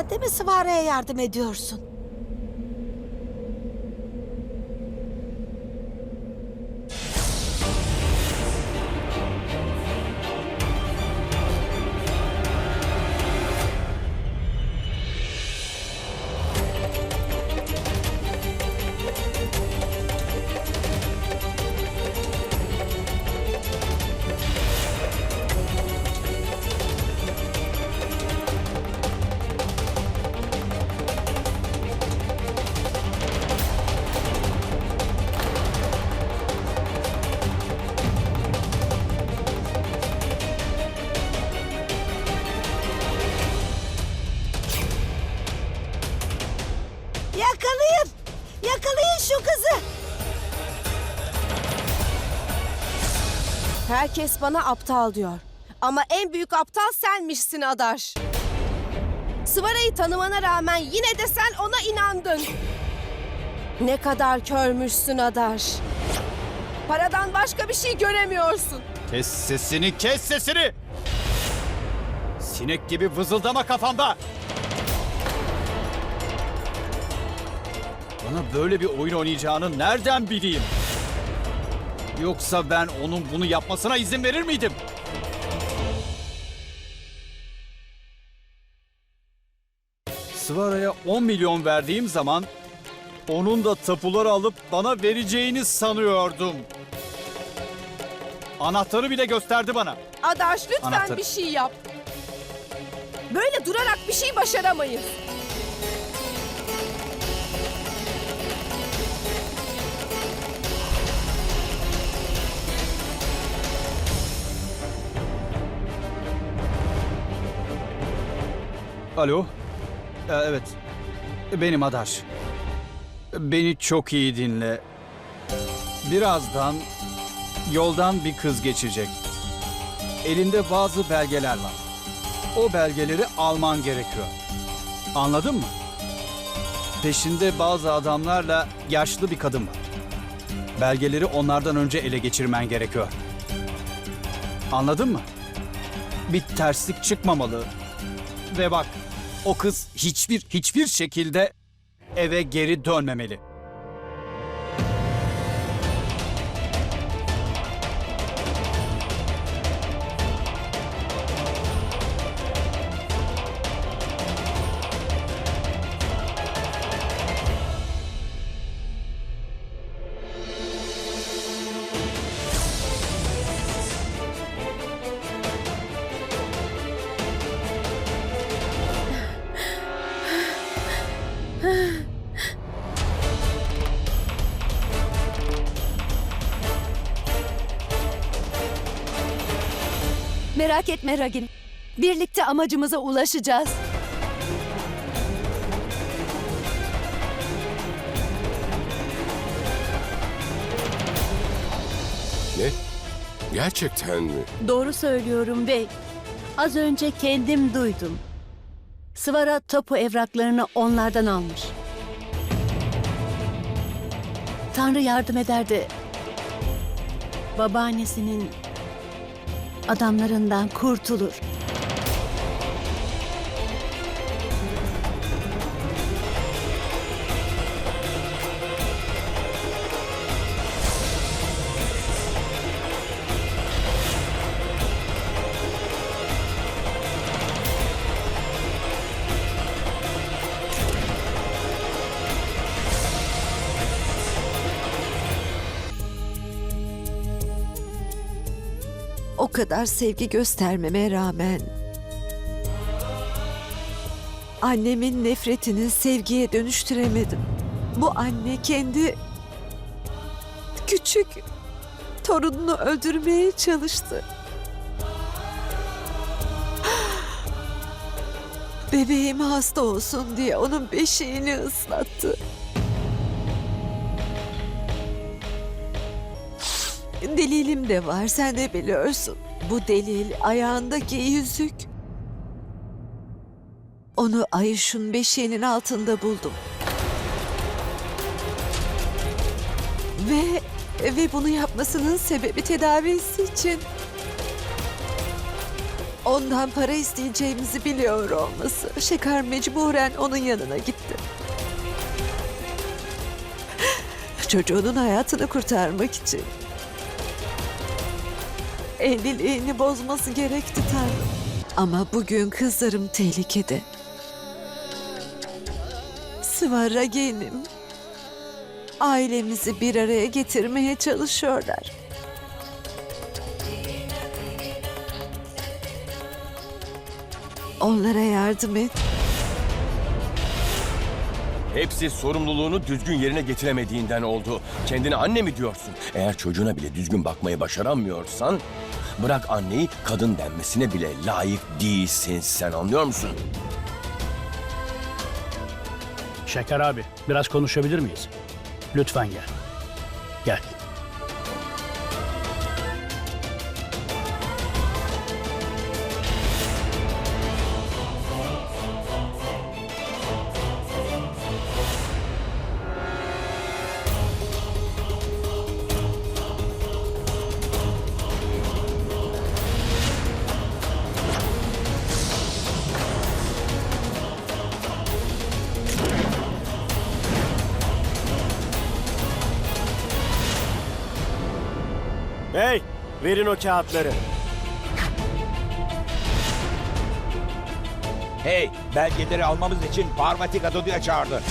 sen de mi Sıvara'ya yardım ediyorsun? Herkes bana aptal diyor. Ama en büyük aptal senmişsin Adaş. Sıvara'yı tanımana rağmen yine de sen ona inandın. Ne kadar körmüşsün Adaş. Paradan başka bir şey göremiyorsun. Kes sesini, kes sesini! Sinek gibi vızıldama kafamda! Bana böyle bir oyun oynayacağını nereden bileyim? Yoksa ben onun bunu yapmasına izin verir miydim? Sıvara'ya 10 milyon verdiğim zaman onun da tapuları alıp bana vereceğini sanıyordum. Anahtarı bile gösterdi bana. Adaş lütfen Anahtarı. bir şey yap. Böyle durarak bir şey başaramayız. Alo? Ee, evet. Benim Adaş. Beni çok iyi dinle. Birazdan yoldan bir kız geçecek. Elinde bazı belgeler var. O belgeleri alman gerekiyor. Anladın mı? Peşinde bazı adamlarla yaşlı bir kadın var. Belgeleri onlardan önce ele geçirmen gerekiyor. Anladın mı? Bir terslik çıkmamalı. Ve bak, o kız hiçbir hiçbir şekilde eve geri dönmemeli. Merak etme Ragin. Birlikte amacımıza ulaşacağız. Ne? Gerçekten mi? Doğru söylüyorum bey. Az önce kendim duydum. Sıvara tapu evraklarını onlardan almış. Tanrı yardım eder de babaannesinin adamlarından kurtulur. O kadar sevgi göstermeme rağmen... Annemin nefretini sevgiye dönüştüremedim. Bu anne kendi küçük torununu öldürmeye çalıştı. Bebeğim hasta olsun diye onun beşiğini ıslattı. Delilim de var sen de biliyorsun. Bu delil ayağındaki yüzük. Onu Ayşun beşiğinin altında buldum. Ve ve bunu yapmasının sebebi tedavisi için ondan para isteyeceğimizi biliyor olması. Şeker mecburen onun yanına gitti. Çocuğunun hayatını kurtarmak için. Evliliğini bozması gerekti Tanrım. Ama bugün kızlarım tehlikede. Sıvara genim. Ailemizi bir araya getirmeye çalışıyorlar. Onlara yardım et. Hepsi sorumluluğunu düzgün yerine getiremediğinden oldu. Kendine anne mi diyorsun? Eğer çocuğuna bile düzgün bakmayı başaramıyorsan... Bırak anneyi kadın denmesine bile layık değilsin sen anlıyor musun? Şeker abi, biraz konuşabilir miyiz? Lütfen gel. Gel. Verin o kağıtları. Hey, belgeleri almamız için Parvati Gadodu'ya çağırdı.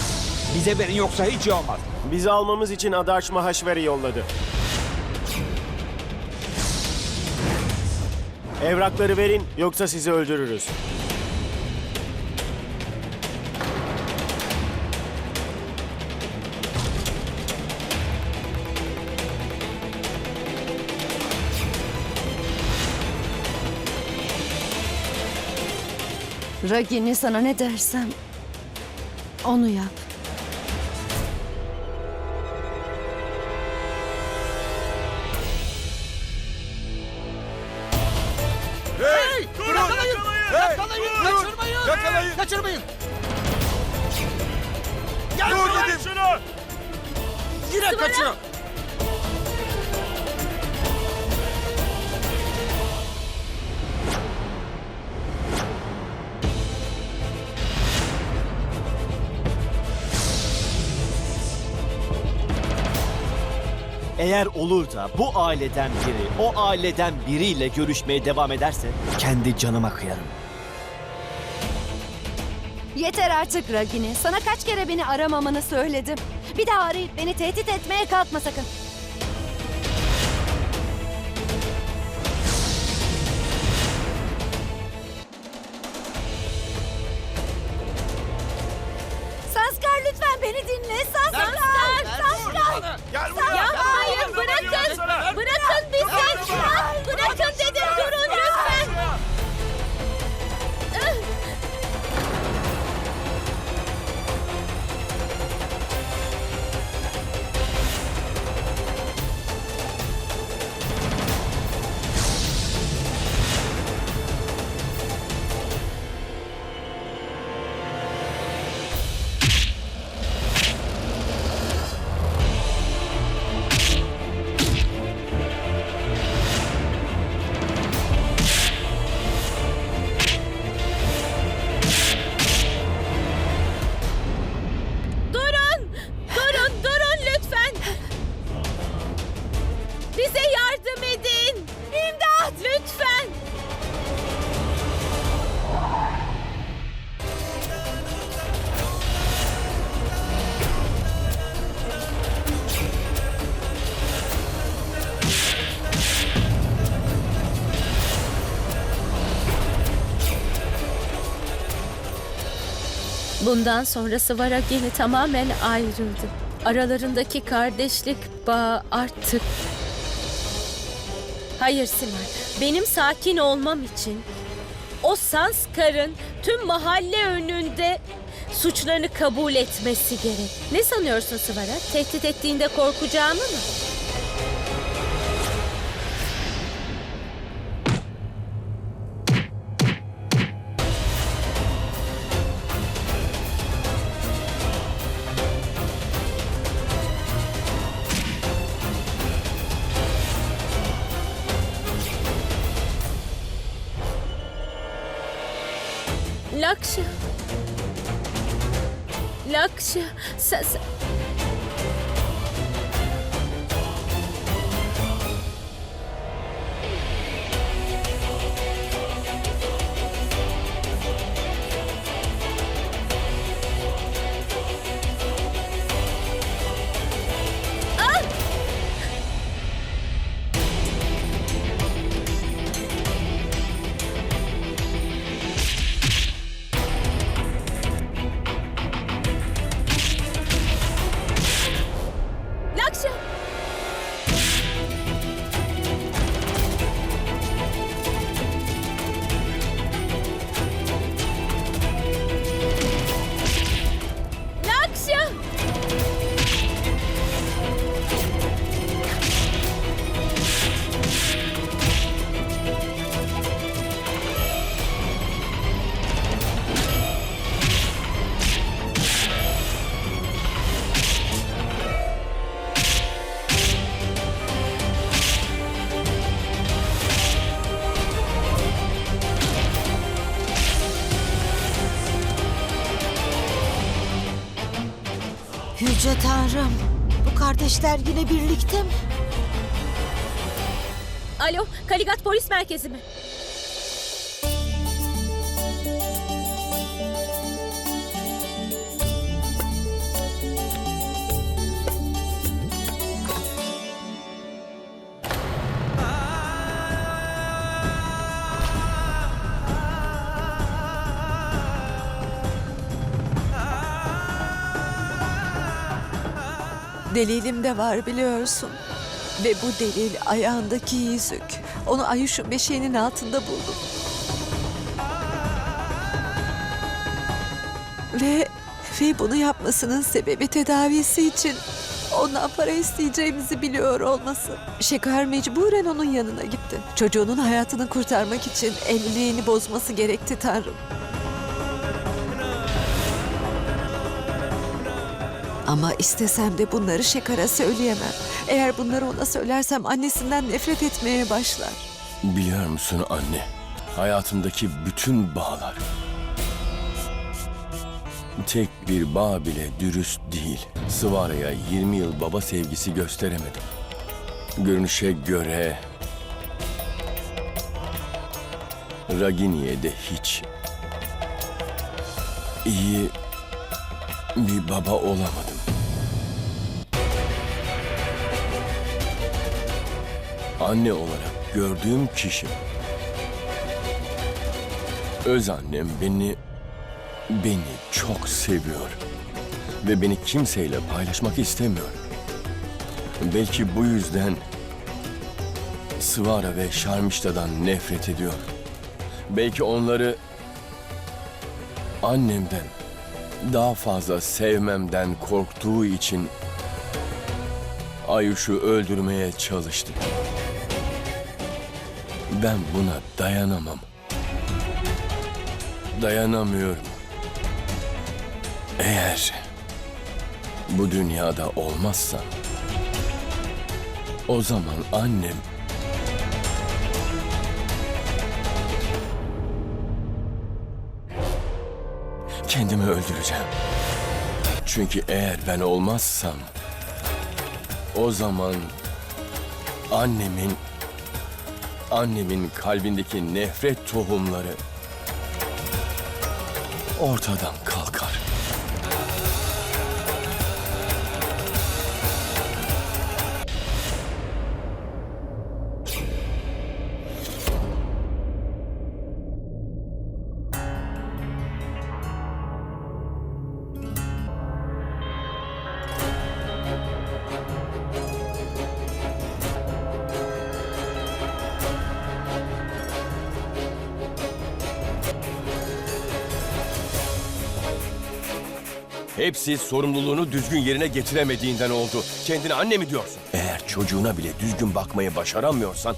Bize verin yoksa hiç iyi olmaz. Bizi almamız için Adaş Mahaşveri yolladı. Evrakları verin yoksa sizi öldürürüz. Ragini sana ne dersem onu yap. Yakalayın! Kaçırmayın! Dur dedim! Şunu! Yine kaçıyor! Eğer olur da bu aileden biri o aileden biriyle görüşmeye devam ederse kendi canıma kıyarım. Yeter artık Ragini. Sana kaç kere beni aramamanı söyledim. Bir daha arayıp beni tehdit etmeye kalkma sakın. Bundan sonra Svara gene tamamen ayrıldı. Aralarındaki kardeşlik bağı artık... Hayır Simar, benim sakin olmam için o Sanskar'ın tüm mahalle önünde suçlarını kabul etmesi gerek. Ne sanıyorsun Sıvara? Tehdit ettiğinde korkacağımı mı? Lakşa. Lakşa. Sen, sen- kardeşler yine birlikte mi? Alo, Kaligat Polis Merkezi mi? Delilim de var biliyorsun. Ve bu delil ayağındaki yüzük. Onu Ayuş'un beşiğinin altında buldum. Ve, ve bunu yapmasının sebebi tedavisi için ondan para isteyeceğimizi biliyor olması. Şeker mecburen onun yanına gitti. Çocuğunun hayatını kurtarmak için evliliğini bozması gerekti Tanrım. Ama istesem de bunları Şekar'a söyleyemem. Eğer bunları ona söylersem annesinden nefret etmeye başlar. Biliyor musun anne? Hayatımdaki bütün bağlar. Tek bir bağ bile dürüst değil. Sıvara'ya 20 yıl baba sevgisi gösteremedim. Görünüşe göre... Ragini'ye de hiç... iyi bir baba olamadım. Anne olarak gördüğüm kişi. Öz annem beni beni çok seviyor ve beni kimseyle paylaşmak istemiyor. Belki bu yüzden Sıvara ve Şarmişta'dan nefret ediyor. Belki onları annemden daha fazla sevmemden korktuğu için Ayuş'u öldürmeye çalıştı. Ben buna dayanamam. Dayanamıyorum. Eğer bu dünyada olmazsam o zaman annem kendimi öldüreceğim. Çünkü eğer ben olmazsam o zaman annemin annemin kalbindeki nefret tohumları ortadan Hepsi sorumluluğunu düzgün yerine getiremediğinden oldu. Kendine anne mi diyorsun? Eğer çocuğuna bile düzgün bakmayı başaramıyorsan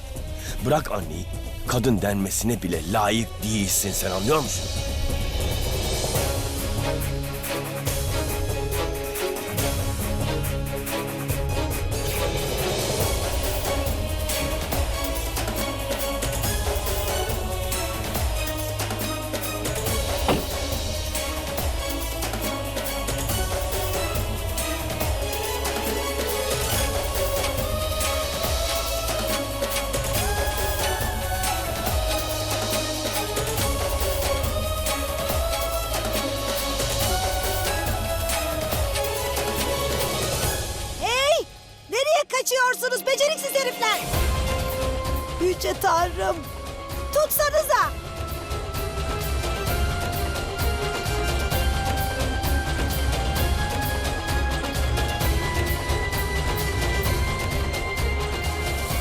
bırak anneyi. Kadın denmesine bile layık değilsin sen anlıyor musun?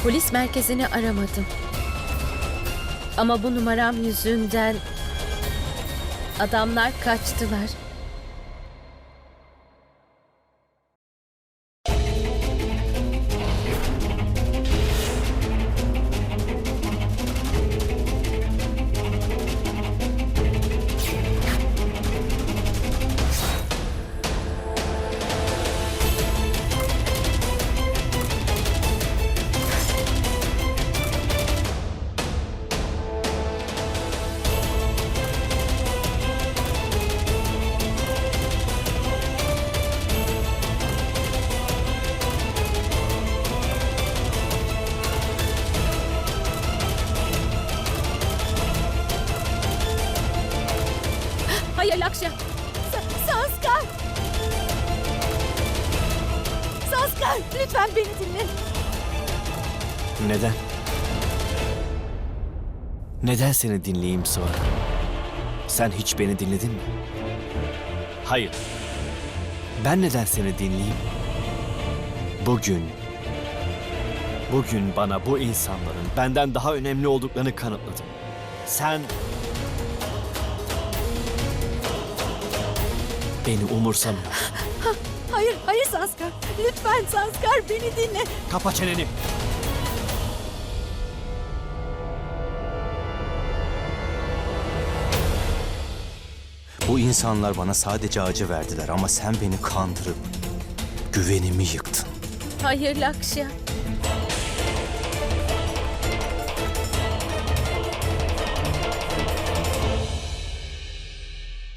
Polis merkezini aramadım. Ama bu numaram yüzünden adamlar kaçtılar. Neden seni dinleyeyim Sıvara? Sen hiç beni dinledin mi? Hayır. Ben neden seni dinleyeyim? Bugün... Bugün bana bu insanların benden daha önemli olduklarını kanıtladın. Sen... Beni umursamıyorsun. Hayır, hayır Sanskar. Lütfen Sanskar beni dinle. Kapa çeneni. İnsanlar bana sadece acı verdiler ama sen beni kandırıp güvenimi yıktın. Hayır Lakşya.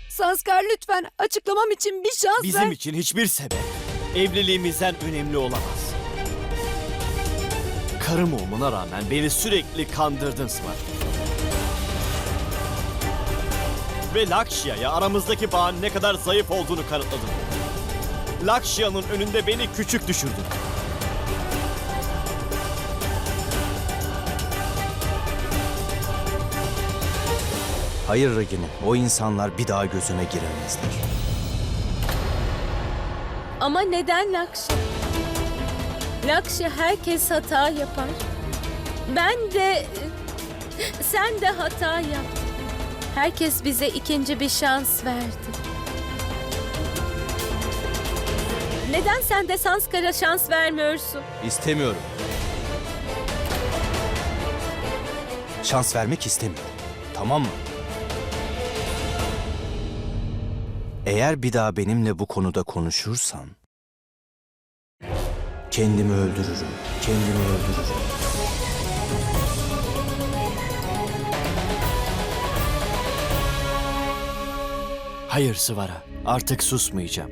Sanskar lütfen açıklamam için bir şans Bizim ver. için hiçbir sebep evliliğimizden önemli olamaz. Karım olmana rağmen beni sürekli kandırdın Sıvar. Ve Lakşya'ya aramızdaki bağın ne kadar zayıf olduğunu kanıtladın. Lakşya'nın önünde beni küçük düşürdün. Hayır Regine, o insanlar bir daha gözüme giremezler. Ama neden Lakşya? Lakşya herkes hata yapar. Ben de... Sen de hata yaptın. Herkes bize ikinci bir şans verdi. Neden sen de Sanskar'a şans vermiyorsun? İstemiyorum. Şans vermek istemiyorum. Tamam mı? Eğer bir daha benimle bu konuda konuşursan... Kendimi öldürürüm. Kendimi öldürürüm. Hayır Sıvara, artık susmayacağım.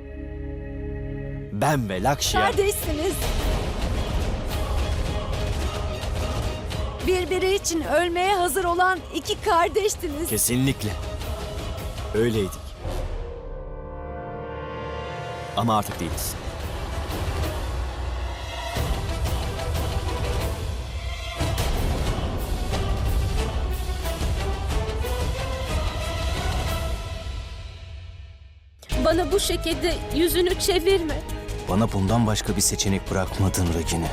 Ben ve Lakşya... Kardeşsiniz. Birbiri için ölmeye hazır olan iki kardeştiniz. Kesinlikle. Öyleydik. Ama artık değiliz. şekilde yüzünü çevirme. Bana bundan başka bir seçenek bırakmadın Regine.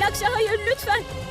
Lakşa hayır lütfen.